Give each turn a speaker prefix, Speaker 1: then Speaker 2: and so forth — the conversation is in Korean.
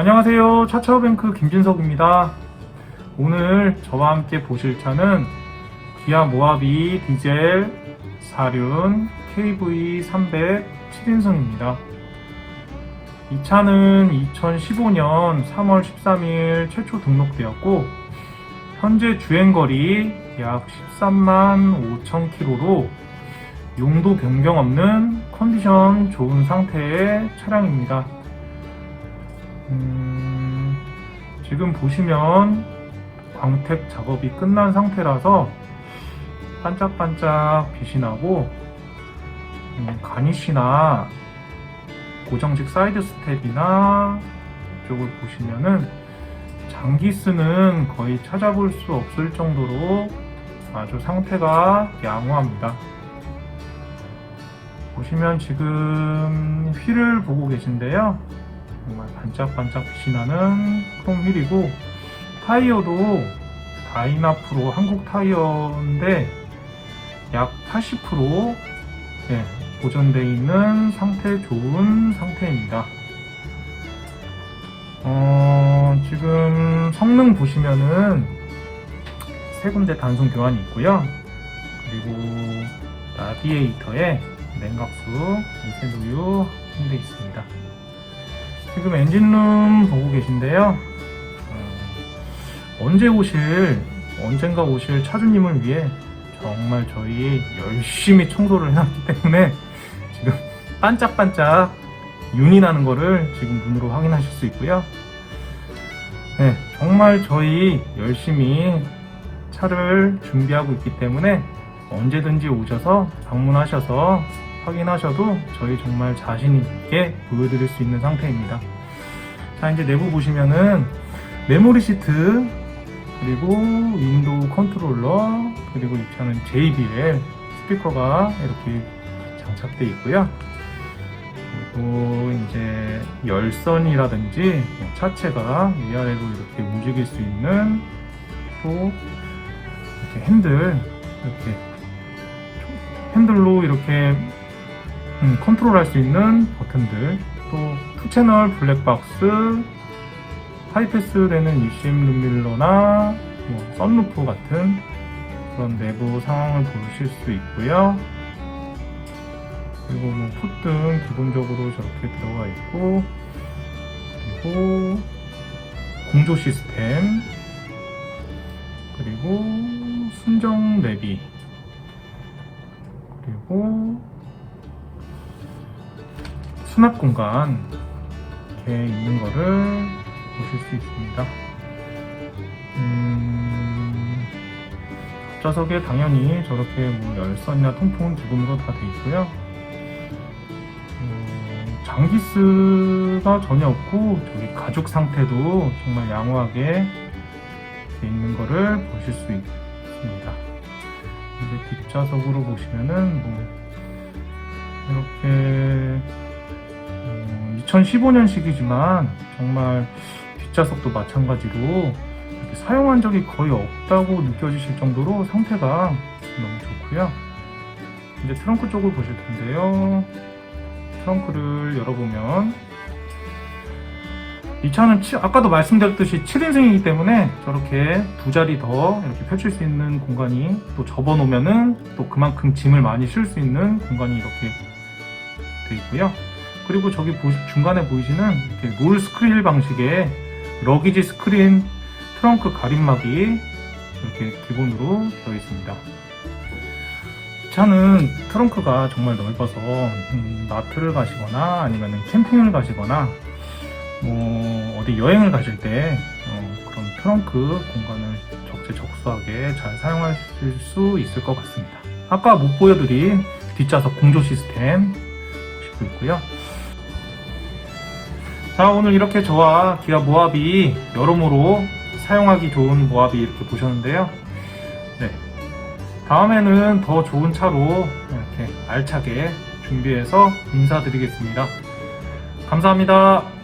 Speaker 1: 안녕하세요. 차차오뱅크 김진석입니다. 오늘 저와 함께 보실 차는 기아 모하비 디젤 4륜 KV 300 7인승입니다. 이 차는 2015년 3월 13일 최초 등록되었고 현재 주행거리 약 13만 5천 킬로로 용도 변경 없는 컨디션 좋은 상태의 차량입니다. 음, 지금 보시면 광택 작업이 끝난 상태라서 반짝반짝 빛이 나고 음, 가니쉬나 고정식 사이드 스텝이나 이쪽을 보시면은 장기스는 거의 찾아볼 수 없을 정도로 아주 상태가 양호합니다. 보시면 지금 휠을 보고 계신데요. 정말 반짝반짝 빛이 나는 크롬 휠이고 타이어도 다이나프로 한국 타이어인데 약 80% 네, 보존되어 있는 상태 좋은 상태입니다. 어, 지금 성능 보시면은 세 군데 단순 교환이 있고요. 그리고 라디에이터에 냉각수, 미세누유 한 대 있습니다. 지금 엔진룸 보고 계신데요. 어, 언제 오실, 언젠가 오실 차주님을 위해 정말 저희 열심히 청소를 해놨기 때문에 지금 반짝반짝 윤이 나는 거를 지금 눈으로 확인하실 수 있고요. 네, 정말 저희 열심히 차를 준비하고 있기 때문에 언제든지 오셔서 방문하셔서 확인하셔도 저희 정말 자신 있게 보여드릴 수 있는 상태입니다. 자, 이제 내부 보시면은 메모리 시트 그리고 윈도우 컨트롤러 그리고 이 차는 JBL 스피커가 이렇게 장착되어 있고요. 그리고 이제 열선이라든지 차체가 위아래로 이렇게 움직일 수 있는 또 이렇게 핸들 이렇게 핸들로 이렇게 음, 컨트롤할 수 있는 버튼들 또 투채널 블랙박스 하이패스 되는 ECM 룸밀러나 뭐 썬루프 같은 그런 내부 상황을 보실 수 있고요. 그리고 뭐 풋등 기본적으로 저렇게 들어가 있고 그리고 공조 시스템 그리고 순정 내비 그리고 수납 공간 이렇게 있는 거를 보실 수 있습니다. 음, 앞좌석에 당연히 저렇게 뭐 열선이나 통풍은 기본으로 다 돼 있고요. 음, 장기스가 전혀 없고 저기 가죽 상태도 정말 양호하게 돼 있는 거를 보실 수 있습니다. 이제 뒷좌석으로 보시면은 뭐 이렇게 2015년식이지만 정말 뒷좌석도 마찬가지로 이렇게 사용한 적이 거의 없다고 느껴지실 정도로 상태가 너무 좋고요. 이제 트렁크 쪽을 보실 텐데요. 트렁크를 열어보면 이 차는 치- 아까도 말씀드렸듯이 7인승이기 때문에 저렇게 두 자리 더 이렇게 펼칠 수 있는 공간이 또 접어놓으면은 또 그만큼 짐을 많이 실 수 있는 공간이 이렇게 돼 있고요. 그리고 저기 보- 중간에 보이시는 이렇게 롤 스크린 방식의 러기지 스크린 트렁크 가림막이 이렇게 기본으로 되어 있습니다. 이 차는 트렁크가 정말 넓어서 음, 마트를 가시거나 아니면 캠핑을 가시거나 뭐 어디 여행을 가실 때 어, 그런 트렁크 공간을 적재적소하게 잘 사용하실 수 있을 것 같습니다. 아까 못 보여드린 뒷좌석 공조 시스템 보시고 있고요. 자 오늘 이렇게 저와 기아 모하비 여러모로 사용하기 좋은 모하비 이렇게 보셨는데요. 네. 다음에는 더 좋은 차로 이렇게 알차게 준비해서 인사드리겠습니다. 감사합니다.